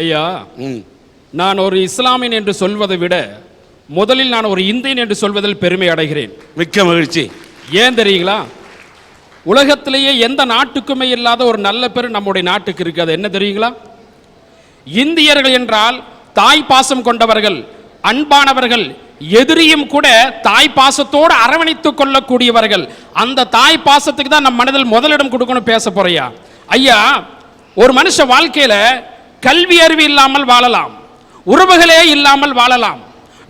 ஐயா நான் ஒரு இஸ்லாமியன் என்று சொல்வதை விட முதலில் நான் ஒரு இந்தியன் என்று சொல்வதில் பெருமை அடைகிறேன். மிக்க மகிழ்ச்சி. ஏன் தெரியுங்களா? உலகத்திலேயே எந்த நாட்டுக்குமே இல்லாத ஒரு நல்ல பேர் நம்முடைய நாட்டுக்கு இருக்கு அது என்ன தெரியுங்களா? இந்தியர்கள் என்றால் தாய் பாசம் கொண்டவர்கள் அன்பானவர்கள் எதிரியும் கூட தாய் பாசத்தோடு அரவணைத்துக் கொள்ளக்கூடியவர்கள். அந்த தாய் பாசத்துக்கு தான் நம் மனதில் முதலிடம் கொடுக்கணும் பேச போறியா? ஐயா ஒரு மனுஷ வாழ்க்கையில கல்வி அறிவு இல்லாமல் வாழலாம். உறவுகளே இல்லாமல் வாழலாம்.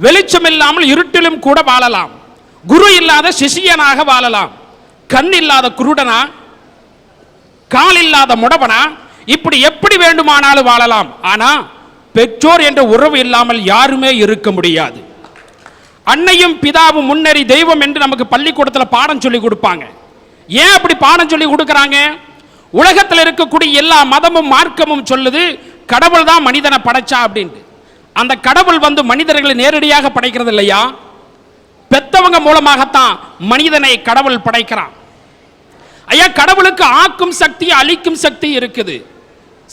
வெளிச்சம் இல்லாமல் இருட்டிலும் கூட வாழலாம். குரு இல்லாத சிஷியனாக வாழலாம். கண் இல்லாத குருடனா? கால் இல்லாத முடவனா? இப்படி எப்படி வேண்டுமானாலும் வாழலாம். ஆனா பெற்றோர் என்ற உறவு இல்லாமல் யாருமே இருக்க முடியாது. அன்னையும் பிதாவும் முன்னேறி தெய்வம் என்று நமக்கு பள்ளிக்கூடத்தில் பாடம் சொல்லி கொடுப்பாங்க. ஏன் அப்படி பாடம் சொல்லி கொடுக்கறாங்க? உலகத்தில் இருக்கக்கூடிய எல்லா மதமும் மார்க்கமும் சொல்லுது கடவுள் தான் மனிதனை படைச்சா அப்படின்ட்டு. அந்த கடவுள் வந்து மனிதர்களை நேரடியாக படைக்கிறது இல்லையா? பெத்தவங்க மூலமாகத்தான் மனிதனை கடவுள் படைக்கிறான். ஐயா கடவுளுக்கு ஆக்கும் சக்தி அழிக்கும் சக்தி இருக்குது.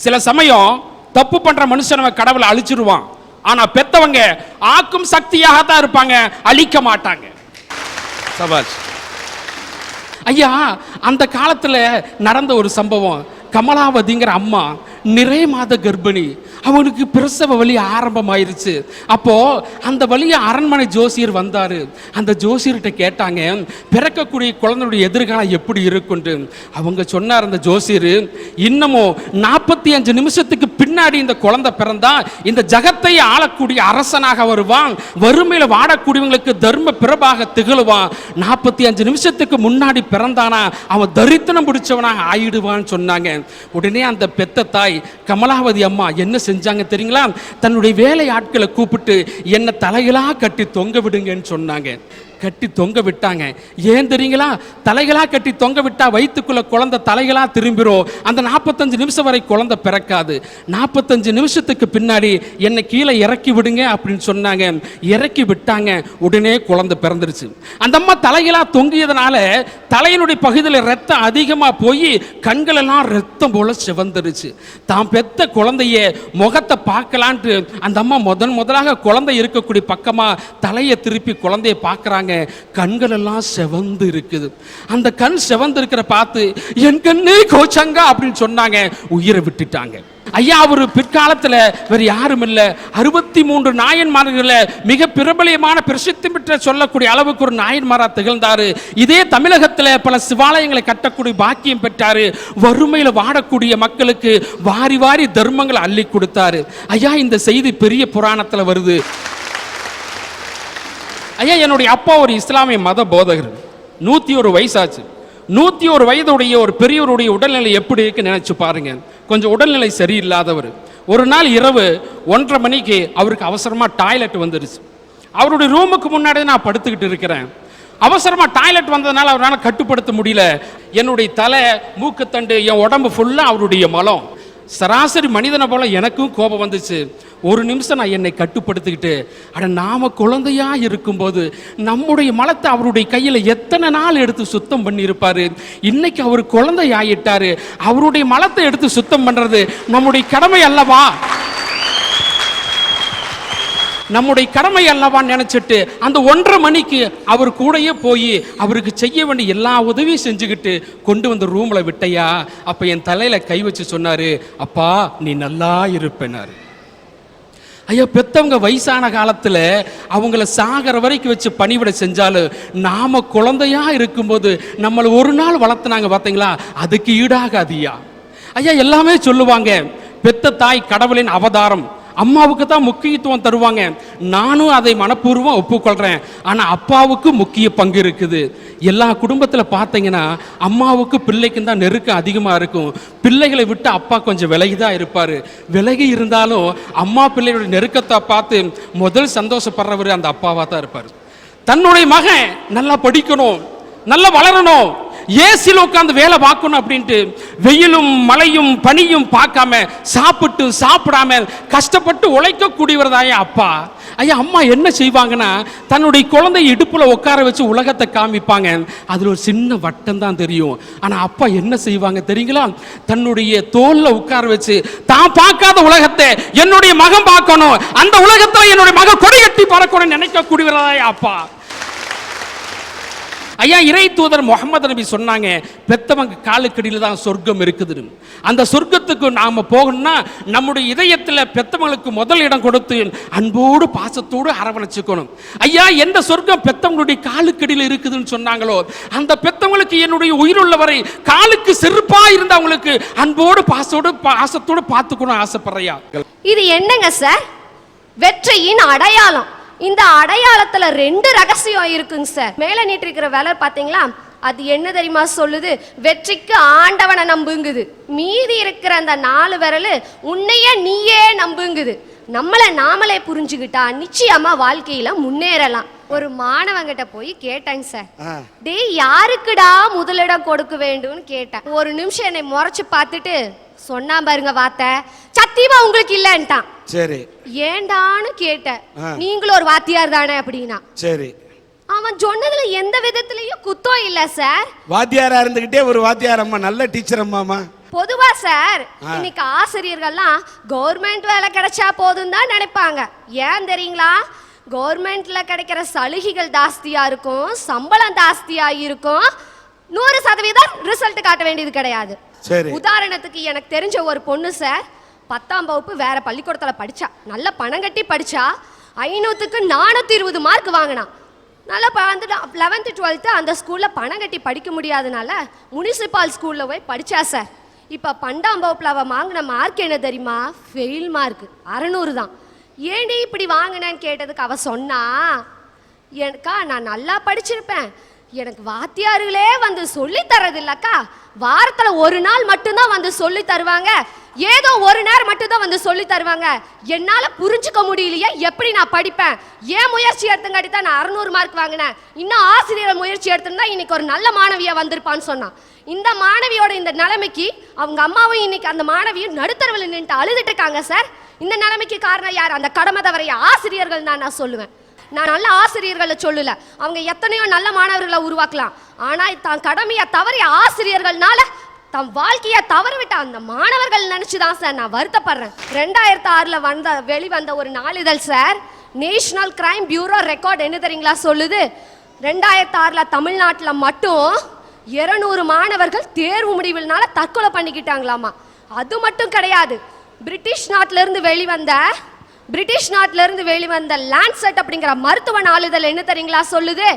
சில சமயம் தப்பு பண்ற மனுஷனவன் கடவுளை அழிச்சிருவான். ஆனா பெத்தவங்க ஆக்கும் சக்தியாக தான் இருப்பாங்க அழிக்க மாட்டாங்க. சபாஷ். ஐயா அந்த காலத்தில் நடந்த ஒரு சம்பவம். கமலாவதிங்கிற அம்மா நிறை மாத கர்ப்பிணி. அவனுக்கு பிரசவ வலி ஆரம்பமாயிருச்சு. அப்போ அந்த வழிய அரண்மனை ஜோசியர் வந்தார். அந்த ஜோசியர்கிட்ட கேட்டாங்க பிறக்கக்கூடிய குழந்தையுடைய எதிர்காலம் எப்படி இருக்குன்ட்டு அவங்க சொன்னார் அந்த ஜோசியர் இன்னமும் நாற்பத்தி அஞ்சு நிமிஷத்துக்கு பின்னாடி இந்த குழந்தை பிறந்தா இந்த ஜகத்தை ஆளக்கூடிய அரசனாக வருவான். வறுமையில வாடக்கூடியவங்களுக்கு தர்ம பிரபாக திகழுவான். நாற்பத்தி அஞ்சு நிமிஷத்துக்கு முன்னாடி பிறந்தானா அவன் தரித்திரம் பிடிச்சவனாக ஆயிடுவான்னு சொன்னாங்க. உடனே அந்த பெத்த தாய் கமலாவதி அம்மா என்ன செஞ்சாங்க தெரியுங்களா? தன்னுடைய வேலை ஆட்களை கூப்பிட்டு என்னை தலைகளா கட்டி தொங்க விடுங்கன்னு சொன்னாங்க. கட்டி தொங்க விட்டாங்க. ஏன் தெரியுங்களா? தலைகளா கட்டி தொங்க விட்டா வயிற்றுக்குள்ள குழந்தை தலைகளா திரும்பிரும். அந்த நாற்பத்தஞ்சு நிமிஷம் வரை குழந்தை பிறக்காது. நாற்பத்தஞ்சு நிமிஷத்துக்கு பின்னாடி என்னை கீழே இறக்கி விடுங்க அப்படின்னு சொன்னாங்க. இறக்கி விட்டாங்க. உடனே குழந்தை பிறந்துருச்சு. அந்த அம்மா தலையெல்லாம் தொங்கியதுனால தலையினுடைய பகுதியில் ரத்தம் அதிகமாக போய் கண்களெல்லாம் ரத்தம் போல சிவந்துருச்சு. தான் பெத்த குழந்தைய முகத்தை பார்க்கலான்ட்டு அந்த அம்மா முதன் முதலாக குழந்தை இருக்கக்கூடிய பக்கமாக தலையை திருப்பி குழந்தைய பார்க்குறாங்க. கண்களெல்லாம் செவந்து இருக்குது அந்த கண் செவந்து இருக்கிற பார்த்து என் கண்ணே கோச்சங்கா அப்படின்னு சொன்னாங்க. உயிரை விட்டுட்டாங்க. ஐயா அவர் பிற்காலத்தில் வேறு யாரும் இல்லை. அறுபத்தி மூன்று நாயன்மார்களில் மிக பிரபலியமான பிரசித்தி பெற்ற சொல்லக்கூடிய அளவுக்கு ஒரு நாயன்மாராக திகழ்ந்தாரு. இதே தமிழகத்தில் பல சிவாலயங்களை கட்டக்கூடிய பாக்கியம் பெற்றார். வறுமையில் வாடக்கூடிய மக்களுக்கு வாரி வாரி தர்மங்களை அள்ளி கொடுத்தாரு. ஐயா இந்த செய்தி பெரிய புராணத்தில் வருது. ஐயா என்னுடைய அப்பா ஒரு இஸ்லாமிய மத போதகர். நூற்றி ஒரு வயசாச்சு. நூற்றி ஒரு வயதுடைய ஒரு பெரியவருடைய உடல்நிலை எப்படி இருக்குன்னு நினச்சி பாருங்க. கொஞ்சம் உடல்நிலை சரியில்லாதவர். ஒரு நாள் இரவு ஒன்றரை மணிக்கு அவருக்கு அவசரமாக டாய்லெட் வந்துருச்சு. அவருடைய ரூமுக்கு முன்னாடி நான் படுத்துக்கிட்டு இருக்கிறேன். அவசரமாக டாய்லெட் வந்ததுனால அவரால் கட்டுப்படுத்த முடியல. என்னுடைய தலை மூக்குத்தண்டு என் உடம்பு ஃபுல்லாக அவருடைய மலம். சராசரி மனிதனை போல எனக்கும் கோபம் வந்துச்சு. ஒரு நிமிஷம் நான் என்னை கட்டுப்படுத்திக்கிட்டு ஆனால் நாம் குழந்தையாக இருக்கும்போது நம்முடைய மலத்தை அவருடைய கையில் எத்தனை நாள் எடுத்து சுத்தம் பண்ணியிருப்பார்? இன்னைக்கு அவர் குழந்தை ஆகிட்டார் அவருடைய மலத்தை எடுத்து சுத்தம் பண்ணுறது நம்முடைய கடமை அல்லவா? நம்முடைய கடமை அல்லவான்னு நினைச்சிட்டு அந்த ஒன்றரை மணிக்கு அவர் கூடயே போய் அவருக்கு செய்ய வேண்டிய எல்லா உதவியும் செஞ்சுக்கிட்டு கொண்டு வந்து ரூமில் விட்டையா? அப்ப என் தலையில கை வச்சு சொன்னாரு அப்பா நீ நல்லா இருப்பேனாரு ஐயா பெத்தவங்க வயசான காலத்தில் அவங்கள சாகிற வரைக்கும் வச்சு பணிவிட செஞ்சாலும் நாம குழந்தையா இருக்கும்போது நம்மளை ஒரு நாள் வளர்த்துனாங்க பார்த்தீங்களா அதுக்கு ஈடாகாதியா? ஐயா எல்லாமே சொல்லுவாங்க பெத்த தாய் கடவுளின் அவதாரம். அம்மாவுக்கு தான் முக்கியத்துவம் தருவாங்க. நானும் அதை மனப்பூர்வம் ஒப்புக்கொள்கிறேன் ஆனால் அப்பாவுக்கு முக்கிய பங்கு இருக்குது. எல்லா குடும்பத்தில் பார்த்தீங்கன்னா அம்மாவுக்கு பிள்ளைக்கும் தான் நெருக்கம் அதிகமாக இருக்கும். பிள்ளைகளை விட்டு அப்பா கொஞ்சம் விலகி தான் இருப்பார். விலகி இருந்தாலும் அம்மா பிள்ளையோட நெருக்கத்தை பார்த்து முதல் சந்தோஷப்படுறவர் அந்த அப்பாவாக தான் இருப்பார். தன்னுடைய மகன் நல்லா படிக்கணும் நல்லா வளரணும். ஏசியில் உட்காந்து வேலை பார்க்கணும் அப்படின்ட்டு வெயிலும் மழையும் பனியும் பார்க்காம சாப்பிட்டு சாப்பிடாம கஷ்டப்பட்டு உழைக்கக்கூடியவர்தான் அப்பா. ஐயா அம்மா என்ன செய்வாங்கன்னா தன்னுடைய குழந்தை இடுப்பில் உட்கார வச்சு உலகத்தை காமிப்பாங்க. அதில் ஒரு சின்ன வட்டம் தான் தெரியும். ஆனால் அப்பா என்ன செய்வாங்க தெரியுங்களா? தன்னுடைய தோல்ல உட்கார வச்சு தான் பார்க்காத உலகத்தை என்னுடைய மகன் பார்க்கணும். அந்த உலகத்துல என்னுடைய மகன் கொடி கட்டி பறக்கணும்னு நினைக்கக்கூடியவரா அப்பா. ஐயா இறை தூதர் முகமது நபி சொன்னாங்க பெத்தவங்க காலுக்கடியில் தான் சொர்க்கம் இருக்குது அந்த சொர்க்கத்துக்கு நாம் போகணும்னா நம்முடைய இதயத்தில் பெத்தவங்களுக்கு முதல் இடம் கொடுத்து அன்போடு பாசத்தோடு அரவணைச்சுக்கணும். ஐயா எந்த சொர்க்கம் பெத்தவங்களுடைய காலுக்கடியில் இருக்குதுன்னு சொன்னாங்களோ அந்த பெத்தவங்களுக்கு என்னுடைய உயிருள்ளவரை காலுக்கு செருப்பா இருந்து அவங்களுக்கு அன்போடு பாசத்தோடு பாசத்தோடு பார்த்துக்கணும் ஆசைப்படுறையா இது என்னங்க சார்? வெற்றியின் அடையாளம். இந்த அடையாளத்துல ரெண்டு ரகசியம் இருக்குங்க சார். மேல நீட்டிருக்கிற விலை பாத்தீங்களா? அது என்ன தெரியுமா சொல்லுது? வெற்றிக்கு ஆண்டவனை நம்புங்குது. மீதி இருக்கிற அந்த நாலு விரல் உன்னையே நீயே நம்புங்குது. நம்மளை நாமளே புரிஞ்சுக்கிட்டா நிச்சயமா வாழ்க்கையில முன்னேறலாம். ஒரு மாணவங்கிட்ட போய் கேட்டேங்க சார். டேய் யாருக்குடா முதலிடம் கொடுக்க வேண்டும்னு கேட்டேன். ஒரு நிமிஷம் என்னை முறைச்சு பார்த்துட்டு சொன்னா பாருங்க வார்த்தை. சத்தியமா உங்களுக்கு இல்லைன்ட்டான். சரி. ஏண்டான்னு கேட்டேன். நீங்களும் ஒரு வாத்தியார் தானே அப்படின்னா. சரி. அவன் சொன்னதுல எந்த விதத்துலயும் குத்தம் இல்ல சார். வாத்தியாரா இருந்துகிட்டே ஒரு வாத்தியார் அம்மா நல்ல டீச்சர் அம்மாமா பொதுவா சார். இன்னைக்கு ஆசிரியர்கள்லாம் கவர்மெண்ட் வேலை கிடைச்சா போதும் தான் நினைப்பாங்க. ஏன் தெரியுங்களா? கவர்மெண்ட்ல கிடைக்கிற சலுகைகள் ஜாஸ்தியா இருக்கும் சம்பளம் ஜாஸ்தியா இருக்கும். நூறு சதவீதம் ரிசல்ட் காட்ட வேண்டியது கிடையாது. சரி. உதாரணத்துக்கு எனக்கு தெரிஞ்ச ஒரு பொண்ணு சார் பத்தாம் வகுப்பு வேற பள்ளிக்கூடத்தில் படிச்சா. நல்ல பணம் கட்டி படிச்சா ஐநூற்றுக்கு நானூற்றி இருபது மார்க் வாங்கினா. நல்லா வந்துட்டு லெவன்த்து டுவெல்த்து அந்த ஸ்கூலில் பணம் கட்டி படிக்க முடியாதனால முனிசிபால் ஸ்கூலில் போய் படித்தா சார் இப்போ பன்னெண்டாம் வகுப்பில் அவள் வாங்கின மார்க் என்ன தெரியுமா? ஃபெயில் மார்க் அறநூறு தான். ஏண்டி இப்படி வாங்கினேன்னு கேட்டதுக்கு அவள் சொன்னா எனக்கா நான் நல்லா படிச்சிருப்பேன். எனக்கு வாத்தியார்களே வந்து சொல்லி வாரத்துல ஒரு நாள் மட்டும்தான் வந்து சொல்லி தருவாங்க. ஏதோ ஒரு நேரம் மட்டும்தான் வந்து சொல்லி தருவாங்க. என்னால புரிஞ்சுக்க முடியலையே எப்படி நான் படிப்பேன்? ஏன் முயற்சி எடுத்தங்காட்டி தான் நான் அறுநூறு மார்க் வாங்கினேன்? இன்னும் ஆசிரியர் முயற்சி எடுத்திருந்தா இன்னைக்கு ஒரு நல்ல மாணவியா வந்திருப்பான்னு சொன்னான். இந்த மாணவியோட இந்த நிலைமைக்கு அவங்க அம்மாவும் இன்னைக்கு அந்த மாணவியும் நடுத்தரவில் நின்று அழுதுட்டு இருக்காங்க சார். இந்த நிலைமைக்கு காரணம் யார்? அந்த கடமை தவறைய ஆசிரியர்கள் தான் நான் சொல்லுவேன். நான் நல்ல ஆசிரியர்களை சொல்லல. அவங்க எத்தனையோ நல்ல மாணவர்களை உருவாக்கலாம். ஆனால் தான் கடமையை தவறிய ஆசிரியர்கள்னால தம் வாழ்க்கையை தவறவிட்ட அந்த மாணவர்கள் நினைச்சுதான் சார் நான் வருத்தப்படுறேன். ரெண்டாயிரத்து ஆறில் வந்த வெளிவந்த ஒரு நாளிதழ் sir national crime bureau record என்ன தெரியுங்களா சொல்லுது? ரெண்டாயிரத்து ஆறில் தமிழ்நாட்டில் மட்டும் இருநூறு மாணவர்கள் தேர்வு முடிவுனால தற்கொலை பண்ணிக்கிட்டாங்களாமா. அது மட்டும் கிடையாது. பிரிட்டிஷ் நாட்டிலேருந்து வெளிவந்த பிரிட்டிஷ் நாட்டில இருந்து வெளிவந்த லான்செட் அப்படிங்கிற மருத்துவ நாளிதழ் என்ன தெரியுங்களா சொல்லுது?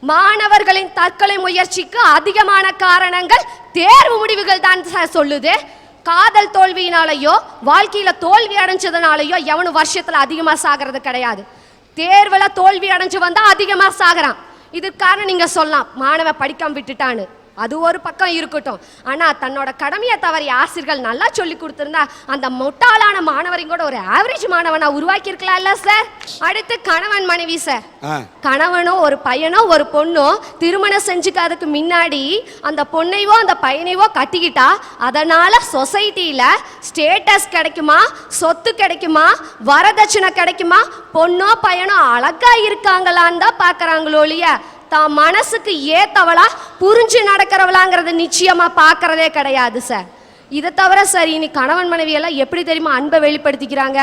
மாணவர்களின் தற்கொலை முயற்சிக்கு அதிகமான காரணங்கள் தேர்வு முடிவுகள் தான் சார் சொல்லுது. காதல் தோல்வியினாலேயோ வாழ்க்கையில தோல்வி அடைஞ்சதுனாலயோ எவனும் வருஷத்துல அதிகமா சாகிறது கிடையாது. தேர்வுல தோல்வி அடைஞ்சு வந்தா அதிகமா சாகுறான். இதுக்கான நீங்க சொல்லலாம். மாணவன் படிக்காம விட்டுட்டான்னு. அது ஒரு பக்கம் இருக்கட்டும். ஆனா தன்னோட கடமையை தவறிய ஆசிரியர்கள் நல்லா சொல்லி கொடுத்திருந்தா அந்த முட்டாளான மாணவரையும் கூட ஒரு ஆவரேஜ் மாணவனா உருவாக்கி இருக்கலாம்ல சார் அடுத்து கணவன் மனைவி சார் கணவனோ ஒரு பையனோ ஒரு பொண்ணோ திருமணம் செஞ்சுக்காததுக்கு முன்னாடி அந்த பொண்ணைவோ அந்த பையனைவோ கட்டிக்கிட்டா அதனால சொசைட்டியில ஸ்டேட்டஸ் கிடைக்குமா? சொத்து கிடைக்குமா? வரதட்சணை கிடைக்குமா? பொண்ணோ பையனோ அழகா இருக்காங்களான்னு தான் பார்க்கறாங்களோ ஒழிய தான் மனசுக்கு ஏத்தவளா புரிஞ்சு நடக்கிறவளாங்கிறத நிச்சயமா பார்க்கறதே கிடையாது சார் இதை தவிர சார் இனி கணவன் மனைவி எல்லாம் எப்படி தெரியுமா அன்பை வெளிப்படுத்திக்கிறாங்க?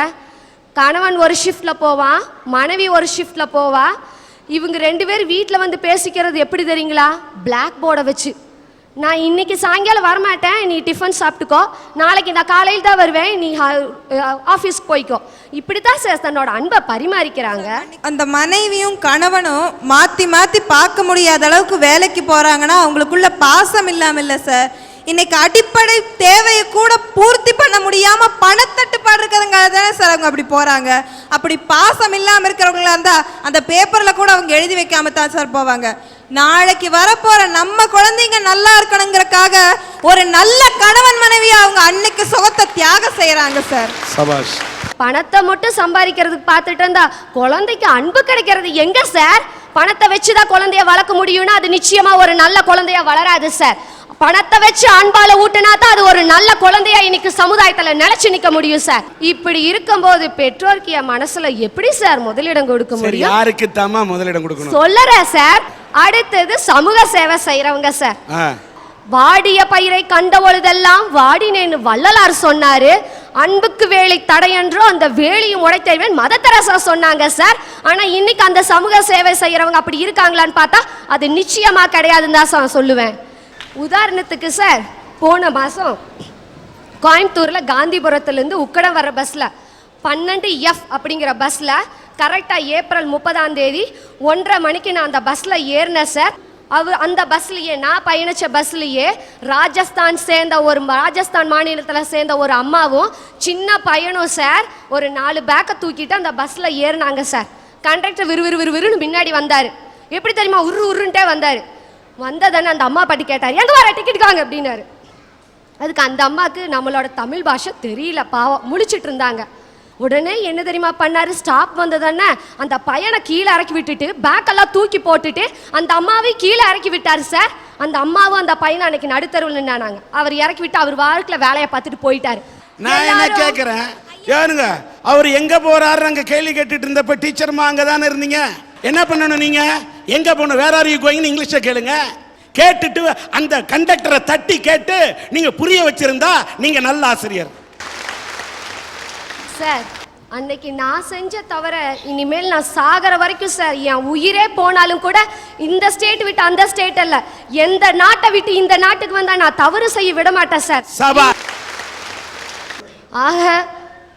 கணவன் ஒரு ஷிஃப்டில் போவான் மனைவி ஒரு ஷிஃப்டில் போவா. இவங்க ரெண்டு பேர் வீட்டில் வந்து பேசிக்கிறது எப்படி தெரியுங்களா? பிளாக் போர்டை வச்சு. நான் இன்னைக்கு சாயங்காலம் வரமாட்டேன். நீ டிஃபன் சாப்பிட்டுக்கோ. நாளைக்கு நான் காலையில் தான் வருவேன். நீ ஆஃபீஸ்க்கு போய்க்கோ. இப்படி தான் சார் தன்னோட அன்பை பரிமாறிக்கிறாங்க. அந்த மனைவியும் கணவனும் மாற்றி மாற்றி பார்க்க முடியாத அளவுக்கு வேலைக்கு போகிறாங்கன்னா அவங்களுக்குள்ள பாசம் இல்லாமல் இல்லை சார் இன்னைக்கு அடிப்படை தேவையை கூட பூர்த்தி பண்ண முடியாம பணத்தட்டுப்பாடு இருக்கிறதுங்கால தானே சார் அவங்க அப்படி போறாங்க. அப்படி பாசம் இல்லாம இருக்கிறவங்களா இருந்தா அந்த பேப்பர்ல கூட அவங்க எழுதி வைக்காம தான் சார் போவாங்க. நாளைக்கு வரப்போற நம்ம குழந்தைங்க நல்லா இருக்கணுங்கிறக்காக ஒரு நல்ல கணவன் மனைவியா அவங்க அன்னைக்கு சுகத்தை தியாகம் செய்யறாங்க சார். சபாஷ். பணத்தை மட்டும் சம்பாதிக்கிறதுக்கு பார்த்துட்டு இருந்தா குழந்தைக்கு அன்பு கிடைக்கிறது எங்க சார்? பணத்தை வச்சு தான் குழந்தைய வளர்க்க முடியும்னா அது நிச்சயமா ஒரு நல்ல குழந்தையா வளராது சார். பணத்தை வச்சு அன்பால ஊட்டினா தான் அது ஒரு நல்ல குழந்தையா இன்னைக்கு சமுதாயத்துல நிலைச்சு நிக்க முடியும் சார் இப்படி இருக்கும்போது பெற்றோருக்கு என் மனசுல எப்படி சார் முதலிடம் கொடுக்க முடியும்? யாருக்கு தாமா முதலிடம் கொடுக்கணும்? சொல்லறேன் சார் அடுத்தது சமூக சேவை செய்யறவங்க சார். வாடிய பயிரை கண்ட பொழுதெல்லாம் வாடினேன்னு வள்ளலார் சொன்னாரு. அன்புக்கு வேலை தடையன்றோ அந்த வேலியும் உடைத்தறிவன் மத தெரசா சொன்னாங்க சார் ஆனா இன்னைக்கு அந்த சமூக சேவை செய்யறவங்க அப்படி இருக்காங்களான்னு பார்த்தா அது நிச்சயமா கிடையாதுன்னு தான் சொல்லுவேன். உதாரணத்துக்கு சார் போன மாதம் கோயம்புத்தூரில் காந்திபுரத்துலேருந்து உக்கடம் வர பஸ்ஸில் பன்னெண்டு எஃப் அப்படிங்கிற பஸ்ஸில் கரெக்டாக ஏப்ரல் முப்பதாம் தேதி ஒன்றரை மணிக்கு நான் அந்த பஸ்ஸில் ஏறினேன் சார். அவ அந்த பஸ்லேயே நான் பயணித்த பஸ்லேயே ராஜஸ்தான் சேர்ந்த ஒரு ராஜஸ்தான் மாநிலத்தில் சேர்ந்த ஒரு அம்மாவும் சின்ன பையனும் சார் ஒரு நாலு பேக்கை தூக்கிட்டு அந்த பஸ்ஸில் ஏறினாங்க சார். கண்டக்டர் விறுவிறு விறுவிறுன்னு முன்னாடி வந்தார். எப்படி தெரியுமா? உரு உருன்ட்டே வந்தார். வந்ததானே அந்த அம்மா பாட்டி கேட்டார் எங்க வர டிக்கெட் வாங்க? அப்படின்னாரு. அதுக்கு அந்த அம்மாவுக்கு நம்மளோட தமிழ் பாஷை தெரியல பாவம் முழிச்சிட்டு இருந்தாங்க. உடனே என்ன தெரியுமா பண்ணாரு? ஸ்டாப் வந்ததானே அந்த பையனை கீழே இறக்கி விட்டுட்டு பேக்கெல்லாம் தூக்கி போட்டுட்டு அந்த அம்மாவை கீழே இறக்கி விட்டாரு சார் அந்த அம்மாவும் அந்த பையனை அன்னைக்கு நடுத்தருவில் நின்னாங்க அவர் இறக்கி விட்டு அவர் வாழ்க்கையில் வேலையை பார்த்துட்டு போயிட்டாரு. நான் என்ன கேட்குறேன் ஏனுங்க அவர் எங்க போறாரு அங்க கேள்வி கேட்டுட்டு இருந்தப்ப டீச்சர்மா அங்க தானே இருந்தீங்க? என்ன பண்ணணும் நீங்க? எங்க போகணும் வேற ஆர் யூ கோயிங்னு இங்கிலீஷ்ல கேளுங்க. கேட்டுட்டு அந்த கண்டக்டரை தட்டி கேட்டு நீங்க புரிய வச்சிருந்தா நீங்க நல்ல ஆசிரியர். சார் அன்னைக்கு நான் செஞ்ச தவிர இனிமேல் நான் சாகிற வரைக்கும் சார் என் உயிரே போனாலும் கூட இந்த ஸ்டேட் விட்டு அந்த ஸ்டேட் அல்ல. எந்த நாட்டை விட்டு இந்த நாட்டுக்கு வந்தா நான் தவறு செய்ய விட மாட்டேன் சார் ஆக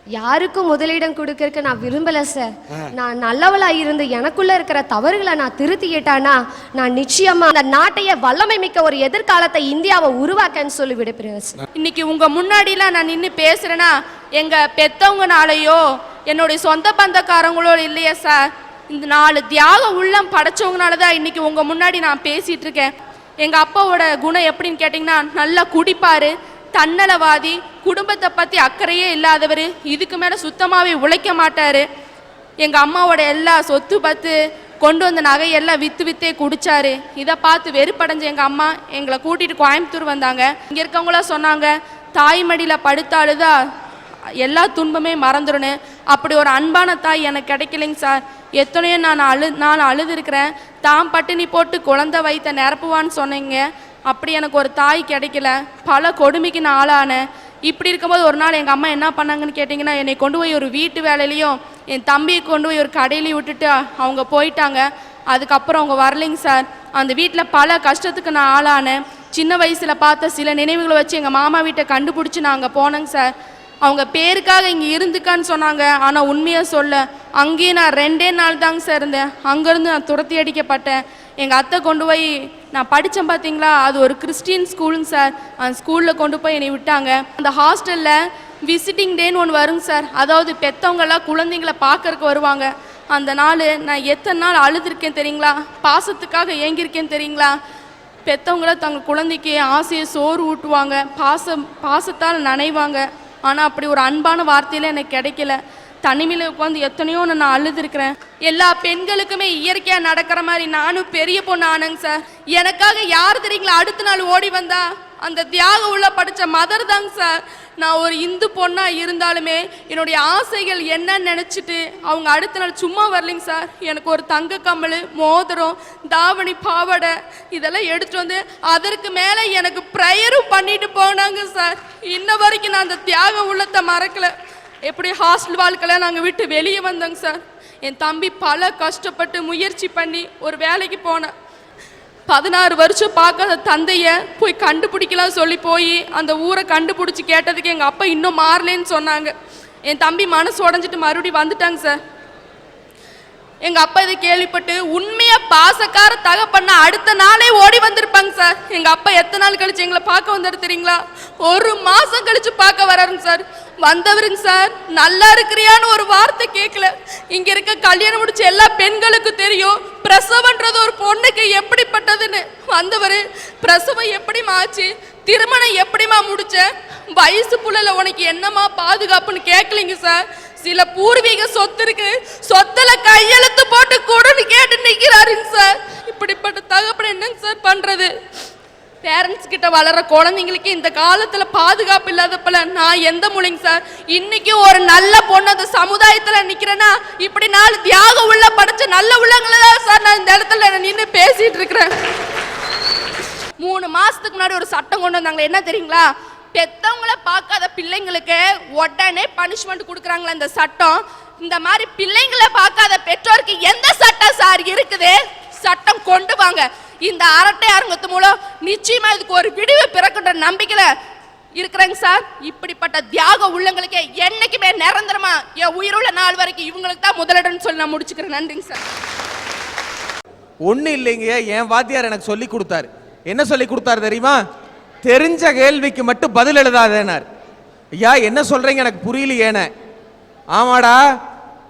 யாருக்கும் முதலிடம் கொடுக்கறதுக்கு நான் விரும்பல சார் நான் நல்லவளா இருந்து எனக்குள்ள இருக்கிற தவறுகளை நான் திருத்திக்கிட்டானா நான் நிச்சயமா அந்த நாட்டையே வல்லமை மிக்க ஒரு எதிர்காலத்தை இந்தியாவை உருவாக்கன்னு சொல்லி விடைபெறுவேன் சார் இன்னைக்கு உங்க முன்னாடிலாம் நான் நின்று பேசுறேன்னா எங்க பெத்தவங்கனாலயோ என்னுடைய சொந்த பந்தக்காரங்களோ இல்லையா சார் இந்த நாலு தியாக உள்ளம் படைச்சவங்கனால தான் இன்னைக்கு உங்க முன்னாடி நான் பேசிட்டு இருக்கேன். எங்க அப்பாவோட குணம் எப்படின்னு கேட்டிங்கன்னா நல்லா குடிப்பாரு தன்னலவாதி குடும்பத்தை பற்றி அக்கறையே இல்லாதவர் இதுக்கு மேலே சுத்தமாகவே உழைக்க மாட்டார். எங்கள் அம்மாவோட எல்லா சொத்து பத்து கொண்டு வந்த நகையெல்லாம் வித்து வித்தே குடிச்சாரு. இதை பார்த்து வெறுப்படைஞ்ச எங்க அம்மா எங்களை கூட்டிட்டு கோயம்புத்தூர் வந்தாங்க. இங்க இருக்கவங்களாம் சொன்னாங்க தாய் மடியில படுத்தாளுதா எல்லா துன்பமே மறந்துடுன்னு அப்படி ஒரு அன்பான தாய் எனக்கு கிடைக்கலைங்க சார். எத்தனையோ நான் அழு நான் அழுதுருக்கிறேன். தான் பட்டினி போட்டு குழந்தை வைத்த நிரப்புவான்னு சொன்னீங்க. அப்படி எனக்கு ஒரு தாய் கிடைக்கல. பல கொடுமைக்கு நான் ஆளானேன் இப்படி இருக்கும்போது ஒரு நாள் எங்கள் அம்மா என்ன பண்ணாங்கன்னு கேட்டிங்கன்னா என்னை கொண்டு போய் ஒரு வீட்டு வேலையிலையும் என் தம்பியை கொண்டு போய் ஒரு கடையிலையும் விட்டுட்டு அவங்க போயிட்டாங்க. அதுக்கப்புறம் அவங்க வரலைங்க சார். அந்த வீட்டில் பல கஷ்டத்துக்கு நான் ஆளானேன் சின்ன வயசில் பார்த்த சில நினைவுகளை வச்சு எங்கள் மாமா வீட்டை கண்டுபிடிச்சி நாங்கள் போனேங்க சார். அவங்க பேருக்காக இங்கே இருந்துக்கான்னு சொன்னாங்க. ஆனால் உண்மையாக சொல்ல அங்கேயும் நான் ரெண்டே நாள் தாங்க சார் இருந்தேன். அங்கேருந்து நான் துரத்தி அடிக்கப்பட்டேன். எங்கள் அத்தை கொண்டு போய் நான் படித்தேன் பார்த்தீங்களா அது ஒரு கிறிஸ்டியன் ஸ்கூலுங்க சார். அந்த ஸ்கூலில் கொண்டு போய் என்னை விட்டாங்க. அந்த ஹாஸ்டலில் விசிட்டிங் டேன்னு ஒன்று வருங்க சார். அதாவது பெற்றவங்கெல்லாம் குழந்தைங்கள பார்க்கறக்கு வருவாங்க. அந்த நாள் நான் எத்தனை நாள் அழுதுருக்கேன் தெரியுங்களா? பாசத்துக்காக ஏங்கியிருக்கேன் தெரியுங்களா? பெற்றவங்கள தங்கள் குழந்தைக்கு ஆசையை சோறு ஊட்டுவாங்க. பாசம் பாசத்தால் நனைவாங்க. ஆனால் அப்படி ஒரு அன்பான வார்த்தையில் எனக்கு கிடைக்கல. தனிமையில் உட்காந்து எத்தனையோ நான் அழுதுருக்கிறேன். எல்லா பெண்களுக்குமே இயற்கையாக நடக்கிற மாதிரி நானும் பெரிய பொண்ணு ஆனேங்க சார். எனக்காக யார் தெரியுங்களா? அடுத்த நாள் ஓடி வந்தா அந்த தியாக உள்ள படித்த மதர் தாங்க சார். நான் ஒரு இந்து பொண்ணாக இருந்தாலுமே என்னுடைய ஆசைகள் என்னன்னு நினச்சிட்டு அவங்க அடுத்த நாள் சும்மா வரலைங்க சார். எனக்கு ஒரு தங்க கம்மல் மோதிரம் தாவணி பாவாடை இதெல்லாம் எடுத்துகிட்டு வந்து அதற்கு மேலே எனக்கு ப்ரேயரும் பண்ணிட்டு போனாங்க சார். இன்ன வரைக்கும் நான் அந்த தியாக உள்ளத்தை மறக்கலை. எப்படி ஹாஸ்டல் வாழ்க்கையில் நாங்கள் விட்டு வெளியே வந்தோங்க சார் என் தம்பி பல கஷ்டப்பட்டு முயற்சி பண்ணி ஒரு வேலைக்கு போனேன். பதினாறு வருஷம் பார்க்காத தந்தைய போய் கண்டுபிடிக்கலாம் சொல்லி போய் அந்த ஊரை கண்டுபிடிச்சி கேட்டதுக்கு எங்கள் அப்பா இன்னும் மாறலேன்னு சொன்னாங்க. என் தம்பி மனசு உடஞ்சிட்டு மறுபடியும் வந்துட்டாங்க சார் எங்க அப்பா இதை கேள்விப்பட்டு உண்மைய பாசக்கார தகப்பண்ண அடுத்த நாளே ஓடி வந்திருப்பாங்க சார். எங்க அப்பா எத்தனை நாள் கழிச்சு எங்களை பார்க்க வந்தாரு தெரியுங்களா? ஒரு மாசம் கழிச்சு பார்க்க வராருங்க சார். வந்தவருங்க சார் நல்லா இருக்கிறியான்னு ஒரு வார்த்தை கேட்கல இங்க இருக்க கல்யாணம் முடிச்ச எல்லா பெண்களுக்கும் தெரியும். பிரசவன்றது ஒரு பொண்ணுக்கு எப்படிப்பட்டதுன்னு. வந்தவர் பிரசவம் எப்படிம்மா ஆச்சு? திருமணம் எப்படிம்மா முடிச்ச? வயசு புள்ளல உனக்கு என்னம்மா பாதுகாப்புன்னு கேட்கலைங்க சார். சில பூர்வீக சொத்து இருக்கு சொத்துல கையெழுத்து போட்டு கொடுன்னு கேட்டு நிக்கிறாருங்க சார். இப்படிப்பட்ட தகப்பன் என்னங்க சார் பண்றது? பேரண்ட்ஸ் கிட்ட வளர்ற குழந்தைங்களுக்கு இந்த காலத்துல பாதுகாப்பு இல்லாதப்பல நான் எந்த மூலிங்க சார்? இன்னைக்கு ஒரு நல்ல பொண்ணு அந்த சமுதாயத்துல நிக்கிறேன்னா இப்படி நாலு தியாகம் உள்ள படைச்ச நல்ல உள்ளங்களை தான் சார் நான் இந்த இடத்துல நின்று பேசிட்டு இருக்கிறேன். மூணு மாசத்துக்கு முன்னாடி ஒரு சட்டம் கொண்டு வந்தாங்க என்ன தெரியுங்களா? பெத்தவங்கள பார்க்காத பிள்ளைங்களுக்கு உடனே பனிஷ்மெண்ட் கொடுக்குறாங்களா இந்த சட்டம். இந்த மாதிரி பிள்ளைங்களை பார்க்காத பெற்றோருக்கு எந்த சட்டம் சார் இருக்குது? சட்டம் கொண்டு வாங்க. இந்த அரட்டை அரங்கத்து மூலம் நிச்சயமா இதுக்கு ஒரு விடிவு பிறக்கின்ற நம்பிக்கையில இருக்கிறேங்க சார். இப்படிப்பட்ட தியாக உள்ளங்களுக்கே என்னைக்குமே நிரந்தரமா என் உயிருள்ள நாள் வரைக்கும் இவங்களுக்கு தான் முதலிடம்னு சொல்லி நான் முடிச்சுக்கிறேன். நன்றிங்க சார். ஒன்றும் இல்லைங்க என் வாத்தியார் எனக்கு சொல்லி கொடுத்தாரு. என்ன சொல்லி கொடுத்தாரு தெரியுமா? தெரிஞ்ச கேள்விக்கு மட்டும் பதில் எழுதாதேனார். ஐயா என்ன சொல்றீங்க? எனக்கு புரியலையேன. ஆமாடா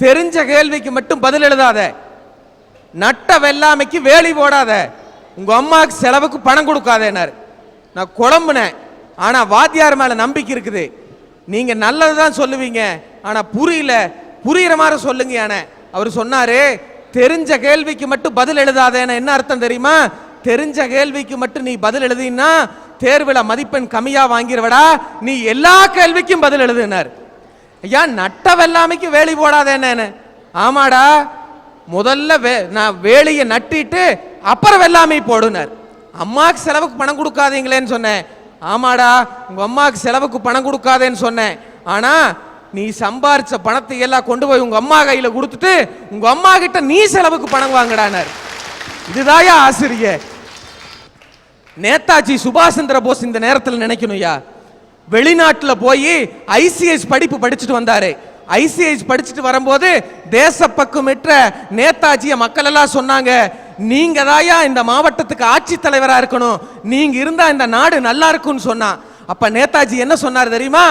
தெரிஞ்ச கேள்விக்கு மட்டும் பதில் எழுதாத. நட்ட வெள்ளாமைக்கு வேலி போடாத. உங்க அம்மாவுக்கு செலவுக்கு பணம் கொடுக்காதேனார். நான் குழம்புனேன். ஆனா வாத்தியார் மேல நம்பிக்கை இருக்குது. நீங்க நல்லது தான் சொல்லுவீங்க. ஆனா புரியல. புரியுற மாதிரி சொல்லுங்க யானே அவர் சொன்னாரு தெரிஞ்ச கேள்விக்கு மட்டும் பதில் எழுதாதேன்னு. என்ன அர்த்தம் தெரியுமா? தெரிஞ்ச கேள்விக்கு மட்டும் நீ பதில் எழுதினா தேர்வில் மதிப்பெண் கம்மியாக வாங்கிடுவடா நீ எல்லா கேள்விக்கும் பதில் எழுதுனார். ஐயா நட்ட வெள்ளாமைக்கு போடாத போடாதேன்னு ஆமாடா முதல்ல வே நான் வேலியை நட்டிட்டு அப்புறம் வெள்ளாமை போடுனார். அம்மாவுக்கு செலவுக்கு பணம் கொடுக்காதீங்களேன்னு சொன்னேன். ஆமாடா உங்கள் அம்மாவுக்கு செலவுக்கு பணம் கொடுக்காதேன்னு சொன்னேன். ஆனால் நீ சம்பாரிச்ச பணத்தை எல்லாம் கொண்டு போய் உங்கள் அம்மா கையில் கொடுத்துட்டு உங்கள் அம்மா கிட்ட நீ செலவுக்கு பணம் வாங்கடானார். இதுதாயா ஆசிரியர் நேதாஜி சுபாஷ் சந்திர போஸ் இந்த நேரத்தில் நினைக்கணும்யா வெளிநாட்டில் போய் ஐசிஎஸ் படிப்பு படிச்சுட்டு வந்தாரு. ஐசிஐஸ் படிச்சுட்டு வரும்போது தேசப்பக்குமிட்ட நேதாஜிய மக்கள் எல்லாம் சொன்னாங்க. நீங்க தாயா இந்த மாவட்டத்துக்கு ஆட்சி தலைவரா இருக்கணும். நீங்க இருந்தா இந்த நாடு நல்லா இருக்கும்னு சொன்னா. அப்ப நேதாஜி என்ன சொன்னார் தெரியுமா?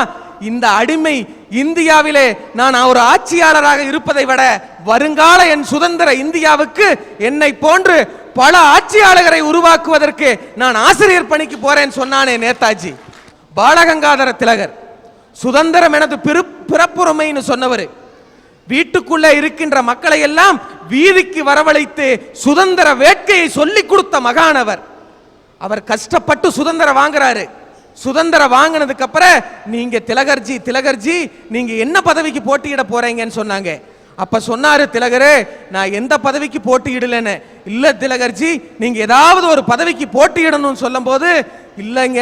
இந்த அடிமை இந்தியாவிலே நான் ஒரு ஆட்சியாளராக இருப்பதை விட வருங்கால என் சுதந்திர இந்தியாவுக்கு என்னை போன்று பல ஆட்சியாளர்களை உருவாக்குவதற்கு நான் ஆசிரியர் பணிக்கு போறேன்னு சொன்னானே நேதாஜி. பாலகங்காதர திலகர். சுதந்திரம் எனது பிற பிறப்புரிமைன்னு சொன்னவர். வீட்டுக்குள்ள இருக்கின்ற மக்களை எல்லாம் வீதிக்கு வரவழைத்து சுதந்திர வேட்கையை சொல்லிக் கொடுத்த மகானவர். அவர் கஷ்டப்பட்டு சுதந்திரம் வாங்குறாரு. சுதந்திரம் வாங்கினதுக்கு அப்புறம் நீங்க திலகர்ஜி திலகர்ஜி நீங்க என்ன பதவிக்கு போட்டியிட போறீங்கன்னு சொன்னாங்க. அப்போ சொன்னார் திலகரே நான் எந்த பதவிக்கு போட்டியிடலன்னு. இல்லை திலகர்ஜி நீங்கள் ஏதாவது ஒரு பதவிக்கு போட்டியிடணும்னு சொல்லும்போது இல்லைங்க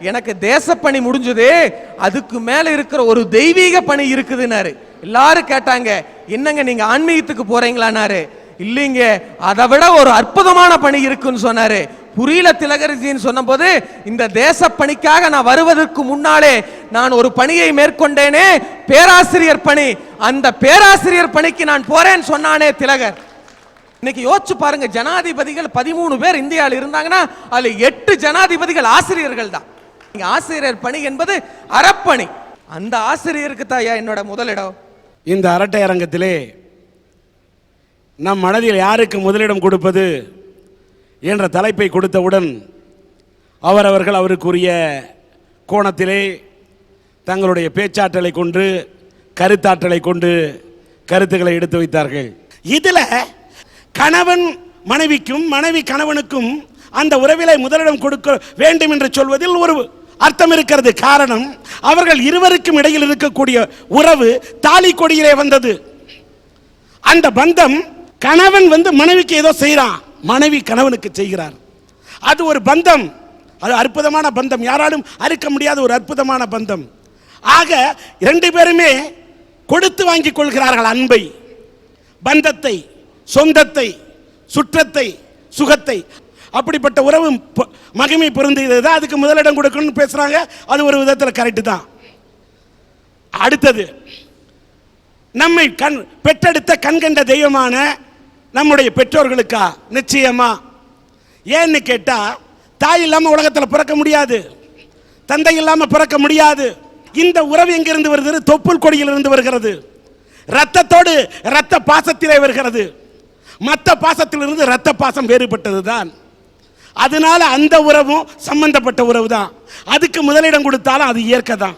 எனக்கு தேசப்பணி முடிஞ்சது. அதுக்கு மேலே இருக்கிற ஒரு தெய்வீக பணி இருக்குதுன்னாரு. எல்லாரும் கேட்டாங்க என்னங்க நீங்கள் ஆன்மீகத்துக்கு போகிறீங்களானாரு இல்லைங்க அதை விட ஒரு அற்புதமான பணி இருக்குன்னு சொன்னாரு. புரியல திலகரிஜின்னு சொன்னபோது இந்த தேச பணிக்காக நான் வருவதற்கு முன்னாலே நான் ஒரு பணியை மேற்கொண்டேனே பேராசிரியர் பணி. அந்த பேராசிரியர் பணிக்கு நான் போறேன்னு சொன்னானே திலகர். இன்னைக்கு யோசிச்சு பாருங்க ஜனாதிபதிகள் பதிமூணு பேர் இந்தியாவில் இருந்தாங்கன்னா அதுல எட்டு ஜனாதிபதிகள் ஆசிரியர்கள் தான். ஆசிரியர் பணி என்பது அறப்பணி. அந்த ஆசிரியருக்கு தாயா என்னோட முதலிடம்? இந்த அரட்டை அரங்கத்திலே நம் மனதில் யாருக்கு முதலிடம் கொடுப்பது என்ற தலைப்பை கொடுத்தவுடன் அவரவர்கள் அவருக்குரிய கோணத்திலே தங்களுடைய பேச்சாற்றலை கொண்டு கருத்தாற்றலை கொண்டு கருத்துக்களை எடுத்து வைத்தார்கள். இதில் கணவன் மனைவிக்கும் மனைவி கணவனுக்கும் அந்த உறவிலை முதலிடம் கொடுக்க வேண்டும் என்று சொல்வதில் ஒரு அர்த்தம் இருக்கிறது. காரணம் அவர்கள் இருவருக்கும் இடையில் இருக்கக்கூடிய உறவு தாலி கொடியிலே வந்தது. அந்த பந்தம் கணவன் வந்து மனைவிக்கு ஏதோ செய்கிறான் மனைவி கணவனுக்கு செய்கிறார். அது ஒரு பந்தம். அது அற்புதமான பந்தம். யாராலும் அறுக்க முடியாத ஒரு அற்புதமான பந்தம். ஆக இரண்டு பேருமே கொடுத்து வாங்கிக் கொள்கிறார்கள் அன்பை. பந்தத்தை சொந்தத்தை சுற்றத்தை சுகத்தை. அப்படிப்பட்ட உறவு மகிமை பொருந்தியது தான் அதுக்கு முதலிடம் கொடுக்கணும்னு பேசுறாங்க. அது ஒரு விதத்தில் கரெக்டு தான். அடுத்தது நம்மை கண் பெற்றெடுத்த கண்கண்ட தெய்வமான நம்முடைய பெற்றோர்களுக்கா? நிச்சயமா. ஏன்னு கேட்டா தாய் இல்லாம உலகத்தில் பிறக்க முடியாது. தந்தை இல்லாம பிறக்க முடியாது. இந்த உறவு எங்கிருந்து வருகிறது? தொப்புள் கொடியிலிருந்து வருகிறது. ரத்தத்தோடு ரத்த பாசத்திலே வருகிறது. மற்ற பாசத்திலிருந்து ரத்த பாசம் வேறுபட்டது தான் அதனால அந்த உறவும் சம்பந்தப்பட்ட உறவு தான் அதுக்கு முதலிடம் கொடுத்தாலும் அது இயற்கை தான்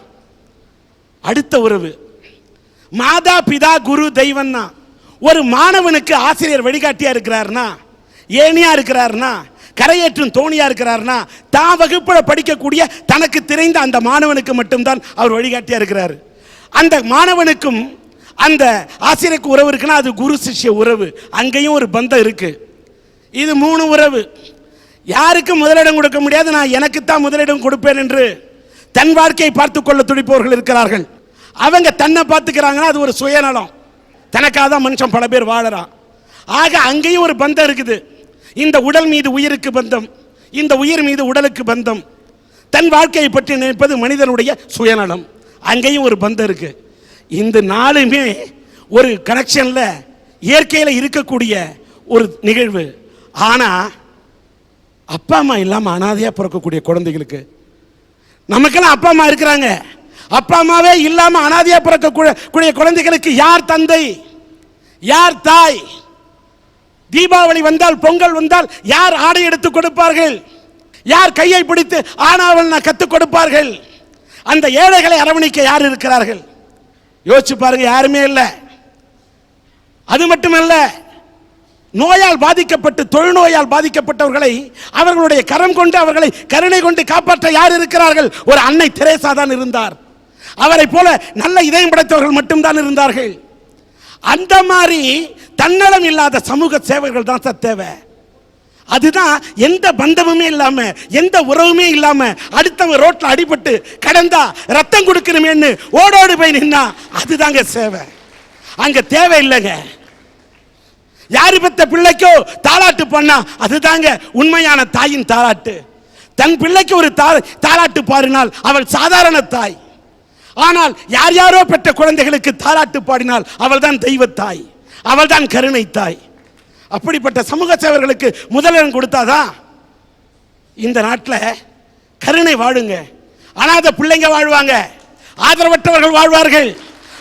அடுத்த உறவு. மாதா பிதா குரு தெய்வம் தான் ஒரு மாணவனுக்கு ஆசிரியர் வழிகாட்டியா இருக்கிறாருனா ஏனியா இருக்கிறாருன்னா கரையேற்றும் தோணியா இருக்கிறாருன்னா தான் வகுப்பில் படிக்கக்கூடிய தனக்கு தெரிந்த அந்த மாணவனுக்கு மட்டும்தான் அவர் வழிகாட்டியா இருக்கிறார். அந்த மாணவனுக்கும் அந்த ஆசிரியருக்கு உறவு இருக்குன்னா அது குரு சிஷ்ய உறவு. அங்கேயும் ஒரு பந்தம் இருக்கு. இது மூணு உறவு. யாருக்கும் முதலிடம் கொடுக்க முடியாது நான் எனக்குத்தான் முதலிடம் கொடுப்பேன் என்று தன் வாழ்க்கையை பார்த்து கொள்ள துடிப்பவர்கள் இருக்கிறார்கள். அவங்க தன்னை பார்த்துக்கிறாங்கன்னா அது ஒரு சுயநலம். தனக்காக தான் மனுஷன் பல பேர் வாழறான். ஆக அங்கேயும் ஒரு பந்தம் இருக்குது. இந்த உடல் மீது உயிருக்கு பந்தம். இந்த உயிர் மீது உடலுக்கு பந்தம். தன் வாழ்க்கையை பற்றி நினைப்பது மனிதனுடைய சுயநலம். அங்கேயும் ஒரு பந்தம் இருக்கு. இந்த நாளுமே ஒரு கனெக்ஷனில் இயற்கையில் இருக்கக்கூடிய ஒரு நிகழ்வு. ஆனா அப்பா அம்மா இல்லாமல் அனாதையாக பிறக்கக்கூடிய குழந்தைகளுக்கு நமக்கெல்லாம் அப்பா அம்மா இருக்கிறாங்க. அப்பா அம்மாவே இல்லாமல் அனாதையா பிறக்கக்கூடிய கூடிய குழந்தைகளுக்கு யார் தந்தை? யார் தாய்? தீபாவளி வந்தால் பொங்கல் வந்தால் யார் ஆடை எடுத்து கொடுப்பார்கள்? யார் கையை பிடித்து ஆனாவல் கற்றுக் கொடுப்பார்கள்? அந்த ஏழைகளை அரவணைக்க யார் இருக்கிறார்கள்? யோசிச்சு பாருங்க யாருமே இல்லை. அது மட்டுமல்ல நோயால் பாதிக்கப்பட்டு தொழுநோயால் பாதிக்கப்பட்டவர்களை அவர்களுடைய கரம் கொண்டு அவர்களை கருணை கொண்டு காப்பாற்ற யார் இருக்கிறார்கள்? ஒரு அன்னை திரேசா தான் இருந்தார். அவரை போல நல்ல இதயம் படைத்தவர்கள் மட்டும்தான் இருந்தார்கள். அந்த மாதிரி தன்னலம் இல்லாத சமூக சேவைகள் தான் சார் தேவை. அதுதான் எந்த பந்தமுமே இல்லாம எந்த உறவுமே இல்லாம அடுத்தவங்க ரோட்ல அடிபட்டு கடந்தா ரத்தம் கொடுக்கணுமேன்னு ஓடோடு போய் நின்னா அதுதாங்க சேவை. அங்க தேவை இல்லைங்க. யாரு பெத்த பிள்ளைக்கோ தாலாட்டு பண்ணா அதுதாங்க உண்மையான தாயின் தாலாட்டு. தன் பிள்ளைக்கு ஒரு தாளாட்டு தாலாட்டு அவள் சாதாரண தாய். ஆனால் யார் யாரோ பெற்ற குழந்தைகளுக்கு தாராட்டு பாடினால் அவள் தான் தெய்வத்தாய் அவள் தான் கருணை தாய் அப்படிப்பட்ட சமூக சேவர்களுக்கு முதலிடம் கொடுத்தாதான் இந்த நாட்டில் கருணை வாழுங்க. அனாதை பிள்ளைங்க வாழ்வாங்க. ஆதரவற்றவர்கள் வாழ்வார்கள்.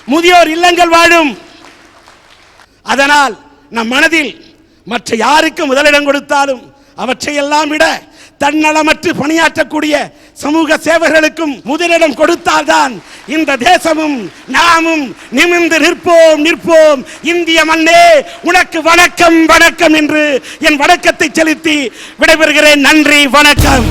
முதியோர் இல்லங்கள் வாழும். அதனால் நம் மனதில் மற்ற யாருக்கு முதலிடம் கொடுத்தாலும் அவற்றையெல்லாம் விட தன்னலமற்று பணியாற்றக்கூடிய சமூக சேவர்களுக்கும் முதலிடம் கொடுத்தால்தான் இந்த தேசமும் நாமும் நிமிர்ந்து நிற்போம் நிற்போம். இந்திய மண்ணே உனக்கு வணக்கம் வணக்கம் என்று என் வணக்கத்தை செலுத்தி விடைபெறுகிறேன். நன்றி வணக்கம்.